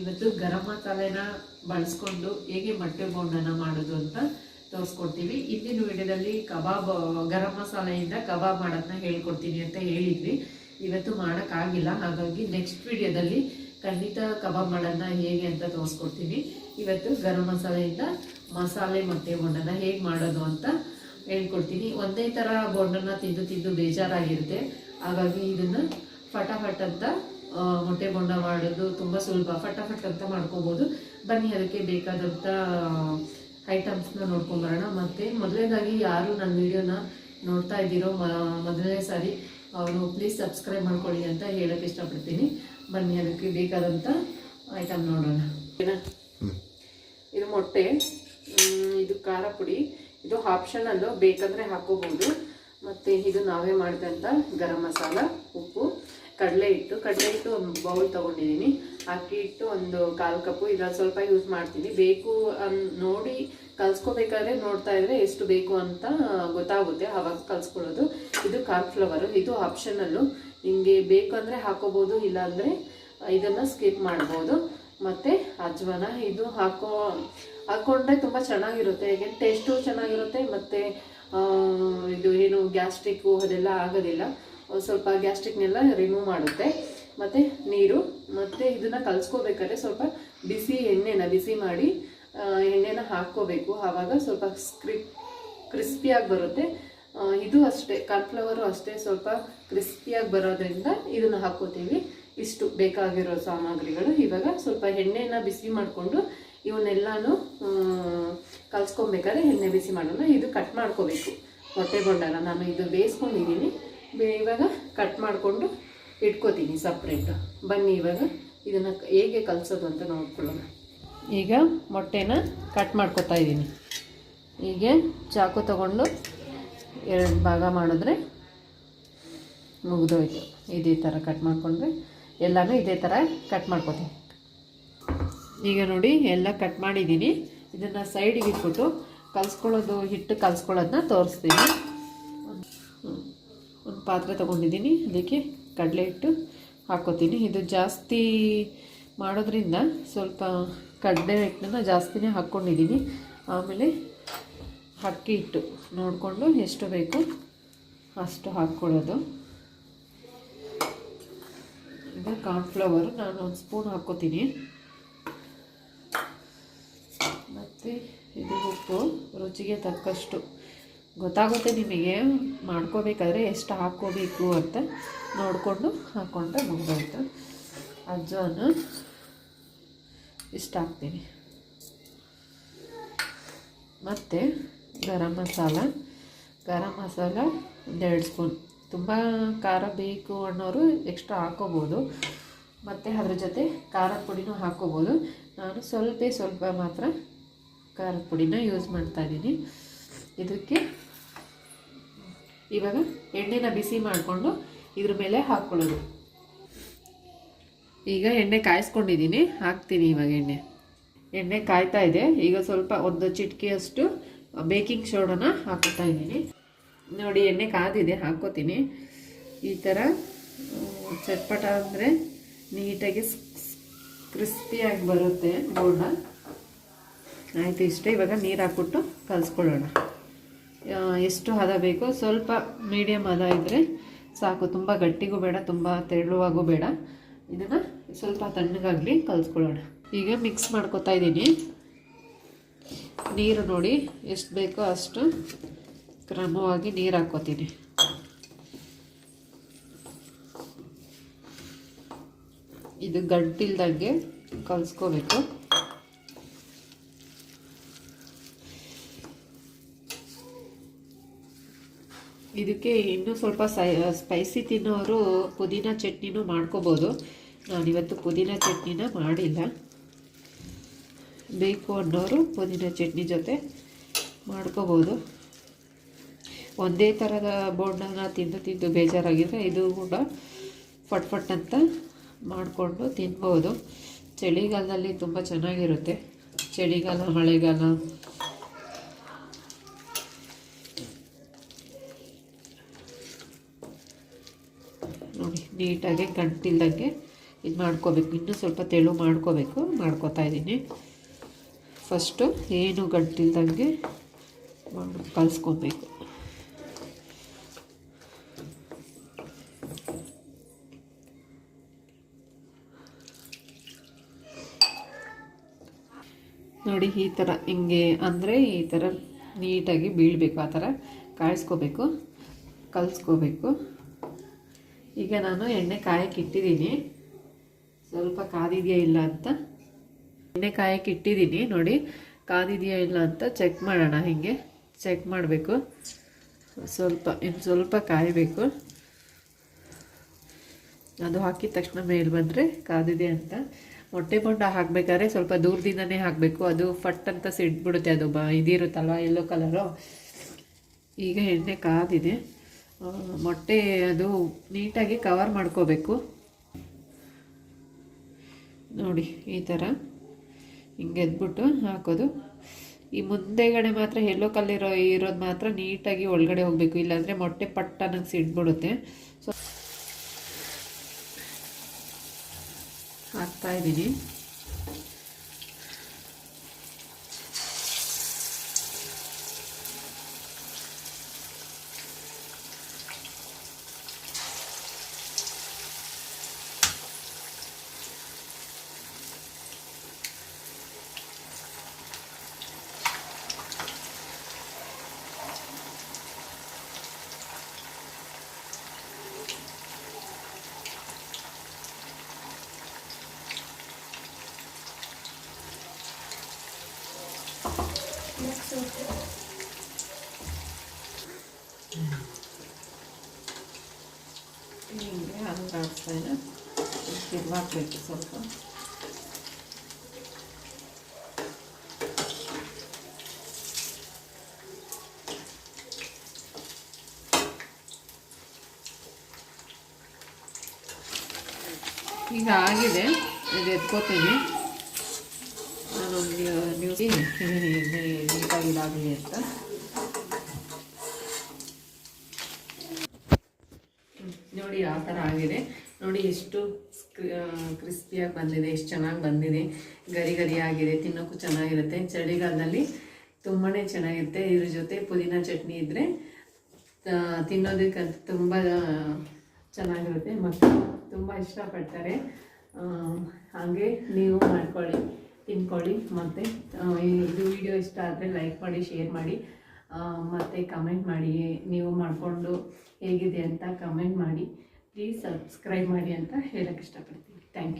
ಇವತ್ತು ಗರಂ ಮಸಾಲೆನ ಬಳಸ್ಕೊಂಡು ಹೇಗೆ ಮೊಟ್ಟೆ ಬೋಂಡನ ಮಾಡೋದು ಅಂತ ತೋರಿಸ್ಕೊಡ್ತೀವಿ. ಇಂದಿನ ವಿಡಿಯೋದಲ್ಲಿ ಕಬಾಬ್, ಗರಂ ಮಸಾಲೆಯಿಂದ ಕಬಾಬ್ ಮಾಡೋದನ್ನ ಹೇಳ್ಕೊಡ್ತೀನಿ ಅಂತ ಹೇಳಿದ್ವಿ. ಇವತ್ತು ಮಾಡೋಕ್ಕಾಗಿಲ್ಲ ಹಾಗಾಗಿ ನೆಕ್ಸ್ಟ್ ವಿಡಿಯೋದಲ್ಲಿ ಖಂಡಿತ ಕಬಾಬ್ ಮಾಡೋದನ್ನ ಹೇಗೆ ಅಂತ ತೋರಿಸ್ಕೊಡ್ತೀನಿ. ಇವತ್ತು ಗರಂ ಮಸಾಲೆಯಿಂದ ಮಸಾಲೆ ಮೊಟ್ಟೆ ಬೋಂಡನ ಹೇಗೆ ಮಾಡೋದು ಅಂತ ಹೇಳ್ಕೊಡ್ತೀನಿ. ಒಂದೇ ಥರ ಬೋಂಡನ್ನ ತಿಂದು ತಿಂದು ಬೇಜಾರಾಗಿರುತ್ತೆ. ಹಾಗಾಗಿ ಇದನ್ನು ಫಟಾಫಟ್ ಅಂತ ಮೊಟ್ಟೆ ಬೊಂಡ ಮಾಡೋದು ತುಂಬ ಸುಲಭ. ಫಟಾಫಟ್ ಅಂತ ಮಾಡ್ಕೋಬೋದು. ಬನ್ನಿ ಅದಕ್ಕೆ ಬೇಕಾದಂಥ ಐಟಮ್ಸ್ನ ನೋಡ್ಕೊಂಬರೋಣ. ಮತ್ತು ಮೊದಲನೇದಾಗಿ ಯಾರು ನನ್ನ ವಿಡಿಯೋನ ನೋಡ್ತಾ ಇದ್ದೀರೋ ಮ ಮೊದಲನೇ ಸಾರಿ ಅವರು ಪ್ಲೀಸ್ ಸಬ್ಸ್ಕ್ರೈಬ್ ಮಾಡ್ಕೊಳ್ಳಿ ಅಂತ ಹೇಳೋಕ್ಕೆ ಇಷ್ಟಪಡ್ತೀನಿ. ಬನ್ನಿ ಅದಕ್ಕೆ ಬೇಕಾದಂಥ ಐಟಮ್ ನೋಡೋಣ. ಓಕೆನಾ? ಇದು ಮೊಟ್ಟೆ ಇದು ಖಾರ ಪುಡಿ. ಇದು ಆಪ್ಷನಲ್ಲು ಬೇಕಂದರೆ ಹಾಕೋಬಹುದು ಮತ್ತು ಇದು ನಾವೇ ಮಾಡಿದಂಥ ಗರಂ ಮಸಾಲ ಉಪ್ಪು. ಕಡಲೆ ಹಿಟ್ಟು. ಕಡಲೆ ಹಿಟ್ಟು ಒಂದು ಬೌಲ್ ತೊಗೊಂಡಿದ್ದೀನಿ ಅಕ್ಕಿ ಹಿಟ್ಟು ಒಂದು ಕಾಲು ಕಪ್ಪು. ಇದ್ರಲ್ಲಿ ಸ್ವಲ್ಪ ಯೂಸ್ ಮಾಡ್ತೀನಿ. ಬೇಕು ನೋಡಿ ಕಲ್ಸ್ಕೋಬೇಕಾದ್ರೆ ನೋಡ್ತಾ ಇದ್ರೆ ಎಷ್ಟು ಬೇಕು ಅಂತ ಗೊತ್ತಾಗುತ್ತೆ. ಆವಾಗ ಕಲ್ಸ್ಕೊಳ್ಳೋದು. ಇದು ಕಾರ್ನ್ಫ್ಲವರು ಇದು ಆಪ್ಷನಲ್ಲು ನಿಮಗೆ ಬೇಕು ಅಂದರೆ ಹಾಕೋಬೋದು ಇಲ್ಲಾಂದರೆ ಇದನ್ನು ಸ್ಕಿಪ್ ಮಾಡ್ಬೋದು. ಮತ್ತು ಅಜ್ವಾನ, ಇದು ಹಾಕೋ, ಹಾಕೊಂಡ್ರೆ ತುಂಬ ಚೆನ್ನಾಗಿರುತ್ತೆ. ಹೇಗೆ ಟೇಸ್ಟು ಚೆನ್ನಾಗಿರುತ್ತೆ. ಮತ್ತು ಇದು ಏನು ಗ್ಯಾಸ್ಟ್ರಿಕ್ಕು ಅದೆಲ್ಲ ಆಗೋದಿಲ್ಲ. ಸ್ವಲ್ಪ ಗ್ಯಾಸ್ಟ್ರಿಕ್ನೆಲ್ಲ ರಿಮೂವ್ ಮಾಡುತ್ತೆ. ಮತ್ತು ನೀರು, ಮತ್ತು ಇದನ್ನು ಕಲಿಸ್ಕೋಬೇಕಾದ್ರೆ ಸ್ವಲ್ಪ ಬಿಸಿ ಎಣ್ಣೆನ ಬಿಸಿ ಮಾಡಿ ಎಣ್ಣೆನ ಹಾಕ್ಕೋಬೇಕು. ಆವಾಗ ಸ್ವಲ್ಪ ಸ್ಕ್ರಿ ಕ್ರಿಸ್ಪಿಯಾಗಿ ಬರುತ್ತೆ. ಇದು ಅಷ್ಟೇ, ಕಾರ್ನ್ಫ್ಲವರು ಅಷ್ಟೇ ಸ್ವಲ್ಪ ಕ್ರಿಸ್ಪಿಯಾಗಿ ಬರೋದ್ರಿಂದ ಇದನ್ನು ಹಾಕ್ಕೋತೀವಿ. ಇಷ್ಟು ಬೇಕಾಗಿರೋ ಸಾಮಗ್ರಿಗಳು. ಇವಾಗ ಸ್ವಲ್ಪ ಎಣ್ಣೆನ ಬಿಸಿ ಮಾಡಿಕೊಂಡು ಇವನ್ನೆಲ್ಲಾನು ಕಲ್ಸ್ಕೊಬೇಕಾದ್ರೆ ಎಣ್ಣೆ ಬಿಸಿ ಮಾಡೋಣ. ಇದು ಕಟ್ ಮಾಡ್ಕೋಬೇಕು. ಮೊಟ್ಟೆ ಬೊಂಡನ ನಾನು ಇದು ಬೇಯಿಸ್ಕೊಂಡಿದ್ದೀನಿ. ಇವಾಗ ಕಟ್ ಮಾಡಿಕೊಂಡು ಇಟ್ಕೋತೀನಿ ಸಪ್ರೇಟು ಬನ್ನಿ ಇವಾಗ ಇದನ್ನು ಹೇಗೆ ಕಲಿಸೋದು ಅಂತ ನೋಡ್ಕೊಳ್ಳೋಣ. ಈಗ ಮೊಟ್ಟೆನ ಕಟ್ ಮಾಡ್ಕೊತಾ ಇದ್ದೀನಿ. ಹೀಗೆ ಚಾಕು ತಗೊಂಡು ಎರಡು ಭಾಗ ಮಾಡಿದ್ರೆ ಮುಗಿದೋಯ್ತು. ಇದೇ ಥರ ಕಟ್ ಮಾಡಿಕೊಂಡ್ರೆ ಎಲ್ಲನೂ ಇದೇ ಥರ ಕಟ್ ಮಾಡ್ಕೊತೀನಿ. ಈಗ ನೋಡಿ ಎಲ್ಲ ಕಟ್ ಮಾಡಿದ್ದೀನಿ. ಇದನ್ನು ಸೈಡಿಗೆ ಇಟ್ಬಿಟ್ಟು ಕಲ್ಸ್ಕೊಳ್ಳೋದು, ಹಿಟ್ಟು ಕಲ್ಸ್ಕೊಳ್ಳೋದನ್ನ ತೋರಿಸ್ತೀನಿ. ಒಂದು ಪಾತ್ರೆ ತೊಗೊಂಡಿದ್ದೀನಿ. ಅದಕ್ಕೆ ಕಡಲೆ ಹಿಟ್ಟು ಹಾಕೋತೀನಿ ಇದು ಜಾಸ್ತಿ ಮಾಡೋದ್ರಿಂದ ಸ್ವಲ್ಪ ಕಡಲೆ ಹಿಟ್ಟನ್ನ ಜಾಸ್ತಿನೇ ಹಾಕ್ಕೊಂಡಿದ್ದೀನಿ. ಆಮೇಲೆ ಅಕ್ಕಿ ಹಿಟ್ಟು ನೋಡಿಕೊಂಡು ಎಷ್ಟು ಬೇಕು ಅಷ್ಟು ಹಾಕ್ಕೊಳ್ಳೋದು. ಇದು ಕಾರ್ನ್ಫ್ಲವರ್. ನಾನು ಒಂದು ಸ್ಪೂನ್ ಹಾಕ್ಕೋತೀನಿ. ಮತ್ತು ಇದು ಉಪ್ಪು. ರುಚಿಗೆ ತಕ್ಕಷ್ಟು. ಗೊತ್ತಾಗುತ್ತೆ ನಿಮಗೆ ಮಾಡ್ಕೋಬೇಕಾದ್ರೆ ಎಷ್ಟು ಹಾಕ್ಕೋಬೇಕು ಅಂತ ನೋಡಿಕೊಂಡು ಹಾಕ್ಕೊಂಡ್ರೆ ಮುಗಿದೋಯ್ತು ಅಜ್ಜನು ಇಷ್ಟ ಹಾಕ್ತೀನಿ ಮತ್ತು ಗರಂ ಮಸಾಲ. ಗರಂ ಮಸಾಲ ಒಂದೆರಡು ಸ್ಪೂನ್. ತುಂಬ ಖಾರ ಬೇಕು ಅನ್ನೋರು ಎಕ್ಸ್ಟ್ರಾ ಹಾಕ್ಕೋಬೋದು. ಮತ್ತು ಅದ್ರ ಜೊತೆ ಖಾರದ ಪುಡಿನೂ ಹಾಕ್ಕೋಬೋದು. ನಾನು ಸ್ವಲ್ಪ ಸ್ವಲ್ಪ ಮಾತ್ರ ಖಾರದ ಪುಡಿನ ಯೂಸ್ ಮಾಡ್ತಾ ಇದ್ದೀನಿ. ಇದಕ್ಕೆ ಇವಾಗ ಎಣ್ಣೆನ ಬಿಸಿ ಮಾಡಿಕೊಂಡು ಇದ್ರ ಮೇಲೆ ಹಾಕ್ಕೊಳ್ಳೋದು ಈಗ ಎಣ್ಣೆ ಕಾಯಿಸ್ಕೊಂಡಿದ್ದೀನಿ ಹಾಕ್ತೀನಿ ಇವಾಗ ಎಣ್ಣೆ. ಎಣ್ಣೆ ಕಾಯ್ತಾ ಇದೆ. ಈಗ ಸ್ವಲ್ಪ ಒಂದು ಚಿಟಕಿಯಷ್ಟು ಬೇಕಿಂಗ್ ಸೋಡಾನ ಹಾಕೋತಾ ಇದ್ದೀನಿ. ನೋಡಿ, ಎಣ್ಣೆ ಕಾದಿದೆ, ಹಾಕ್ಕೋತೀನಿ. ಈ ಥರ ಚಟ್ಪಟ ಅಂದರೆ ನೀಟಾಗಿ ಕ್ರಿಸ್ಪಿಯಾಗಿ ಬರುತ್ತೆ ಬೋರ್ಡ ಆಯಿತು, ಇಷ್ಟೇ. ಇವಾಗ ನೀರು ಹಾಕ್ಬಿಟ್ಟು ಕಲಿಸ್ಕೊಳ್ಳೋಣ. ಎಷ್ಟು ಹದ ಬೇಕು? ಸ್ವಲ್ಪ ಮೀಡಿಯಮ್ ಹದ ಇದ್ದರೆ ಸಾಕು. ತುಂಬ ಗಟ್ಟಿಗೂ ಬೇಡ, ತುಂಬ ತೆಳುವಾಗೂ ಬೇಡ. ಇದನ್ನು ಸ್ವಲ್ಪ ತಣ್ಣಗಾಗಲಿ ಕಲಿಸ್ಕೊಳ್ಳೋಣ. ಈಗ ಮಿಕ್ಸ್ ಮಾಡ್ಕೊತಾ ಇದ್ದೀನಿ. ನೀರು ನೋಡಿ ಎಷ್ಟು ಬೇಕೋ ಅಷ್ಟು ಕ್ರಮವಾಗಿ ನೀರು ಹಾಕ್ಕೋತೀನಿ. ಇದು ಗಂಟಿಲ್ದಂಗೆ ಕಲಿಸ್ಕೋಬೇಕು. ಇದಕ್ಕೆ ಇನ್ನೂ ಸ್ವಲ್ಪ ಸ್ಪೈಸಿ ತಿನ್ನೋರು ಪುದೀನ ಚಟ್ನಿನೂ ಮಾಡ್ಕೋಬೋದು. ನಾನಿವತ್ತು ಪುದೀನ ಚಟ್ನಿನ ಮಾಡಿಲ್ಲ. ಬೇಕು ಅನ್ನೋರು ಪುದೀನ ಚಟ್ನಿ ಜೊತೆ ಮಾಡ್ಕೋಬೋದು. ಒಂದೇ ಥರದ ಬೋಂಡನ ತಿಂದು ತಿಂದು ಬೇಜಾರಾಗಿದ್ರೆ ಇದು ಕೂಡ ಫಟ್ ಫಟ್ ಅಂತ ಮಾಡಿಕೊಂಡು ತಿನ್ಬೋದು. ಚಳಿಗಾಲದಲ್ಲಿ ತುಂಬ ಚೆನ್ನಾಗಿರುತ್ತೆ. ಚಳಿಗಾಲ ಮಳೆಗಾಲ ನೋಡಿ, ನೀಟಾಗಿ ಗಂಟಿಲ್ದಂಗೆ ಇದು ಮಾಡ್ಕೋಬೇಕು. ಇನ್ನೂ ಸ್ವಲ್ಪ ತೆಳು ಮಾಡ್ಕೋಬೇಕು, ಮಾಡ್ಕೋತಾ ಇದ್ದೀನಿ. ಫಸ್ಟು ಏನು ಗಂಟಿಲ್ದಂಗೆ ಮಾಡಿ, ಕಲಿಸ್ಕೊಬೇಕು. ನೋಡಿ, ಈ ಥರ ಹಿಂಗೆ ಅಂದರೆ ಈ ಥರ ನೀಟಾಗಿ ಬೀಳಬೇಕು, ಆ ಥರ ಕಾಯಿಸ್ಕೋಬೇಕು, ಕಲಿಸ್ಕೋಬೇಕು. ಈಗ ನಾನು ಎಣ್ಣೆ ಕಾಯಕ್ಕೆ ಇಟ್ಟಿದ್ದೀನಿ. ಸ್ವಲ್ಪ ಕಾದಿದೆಯಾ ಇಲ್ಲ ಅಂತ. ಎಣ್ಣೆ ಕಾಯಕ್ಕೆ ಇಟ್ಟಿದ್ದೀನಿ. ನೋಡಿ, ಕಾದಿದೆಯಾ ಇಲ್ಲ ಅಂತ ಚೆಕ್ ಮಾಡೋಣ ಹೀಗೆ. ಚೆಕ್ ಮಾಡಬೇಕು. ಸ್ವಲ್ಪ, ಇನ್ನು ಸ್ವಲ್ಪ ಕಾಯಬೇಕು. ಅದು ಹಾಕಿದ ತಕ್ಷಣ ಮೇಲೆ ಬಂದರೆ ಕಾದಿದೆ ಅಂತ. ಮೊಟ್ಟೆ ಬೊಂಡ ಹಾಕಬೇಕಾದ್ರೆ ಸ್ವಲ್ಪ ದೂರದಿಂದನೇ ಹಾಕಬೇಕು. ಅದು ಫಟ್ ಅಂತ ಸಿಡ್ಬಿಡುತ್ತೆ ಅದು ಬ ಇದಿರುತ್ತಲ್ವ ಎಲ್ಲೋ ಕಲರು ಈಗ ಎಣ್ಣೆ ಕಾದಿದೆ. ಮೊಟ್ಟೆ ಅದು ನೀಟಾಗಿ ಕವರ್ ಮಾಡ್ಕೋಬೇಕು. ನೋಡಿ, ಈ ಥರ ಹಿಂಗೆ ಎದ್ಬಿಟ್ಟು ಹಾಕೋದು. ಈ ಮುಂದೆಗಡೆ ಮಾತ್ರ ಎಲ್ಲೋ ಕಲ್ಲಿರೋ ಇರೋದು ಮಾತ್ರ ನೀಟಾಗಿ ಒಳಗಡೆ ಹೋಗಬೇಕು. ಇಲ್ಲಾಂದರೆ ಮೊಟ್ಟೆ ಪಟ್ಟ ನಂಗೆ ಸಿಡ್ಬಿಡುತ್ತೆ. ಸೊ ಹಾಕ್ತಾ ಇದ್ದೀನಿ ಹಿಂಗೆ ಆಡ್ತಾ ಇದೆ ತಿರ್ವಾಕ್ಬೇಕು ಸ್ವಲ್ಪ ಈಗ ಆಗಿದೆ ಇದು ಎತ್ಕೋತೀನಿ. ನಾನೊಂದು ನ್ಯೂಸ್ ನೀಟಾಗಿ ಅಂತ. ನೋಡಿ, ಆ ಥರ ಆಗಿದೆ. ನೋಡಿ ಎಷ್ಟು ಕ್ರಿಸ್ಪಿಯಾಗಿ ಬಂದಿದೆ, ಎಷ್ಟು ಚೆನ್ನಾಗಿ ಬಂದಿದೆ. ಗರಿ ಗರಿ ತಿನ್ನೋಕ್ಕೂ ಚೆನ್ನಾಗಿರುತ್ತೆ. ಚಳಿಗಾಲದಲ್ಲಿ ತುಂಬಾ ಚೆನ್ನಾಗಿರುತ್ತೆ. ಇದ್ರ ಜೊತೆ ಪುದೀನ ಚಟ್ನಿ ಇದ್ದರೆ ತಿನ್ನೋದಕ್ಕಂತ ತುಂಬ ಚೆನ್ನಾಗಿರುತ್ತೆ. ಮಕ್ಕಳು ತುಂಬ ಇಷ್ಟಪಡ್ತಾರೆ. ಹಾಗೆ ನೀವು ಮಾಡ್ಕೊಳ್ಳಿ, ತಿನ್ಕೊಳ್ಳಿ. ಮತ್ತು ಇದು ವಿಡಿಯೋ ಇಷ್ಟ ಆದರೆ ಲೈಕ್ ಮಾಡಿ, ಶೇರ್ ಮಾಡಿ. ಮತ್ತು ಕಮೆಂಟ್ ಮಾಡಿ. ನೀವು ಮಾಡಿಕೊಂಡು ಹೇಗಿದೆ ಅಂತ ಕಮೆಂಟ್ ಮಾಡಿ. ಪ್ಲೀಸ್ ಸಬ್ಸ್ಕ್ರೈಬ್ ಮಾಡಿ ಅಂತ ಹೇಳಕ್ಕೆ ಇಷ್ಟಪಡ್ತೀನಿ. Thank you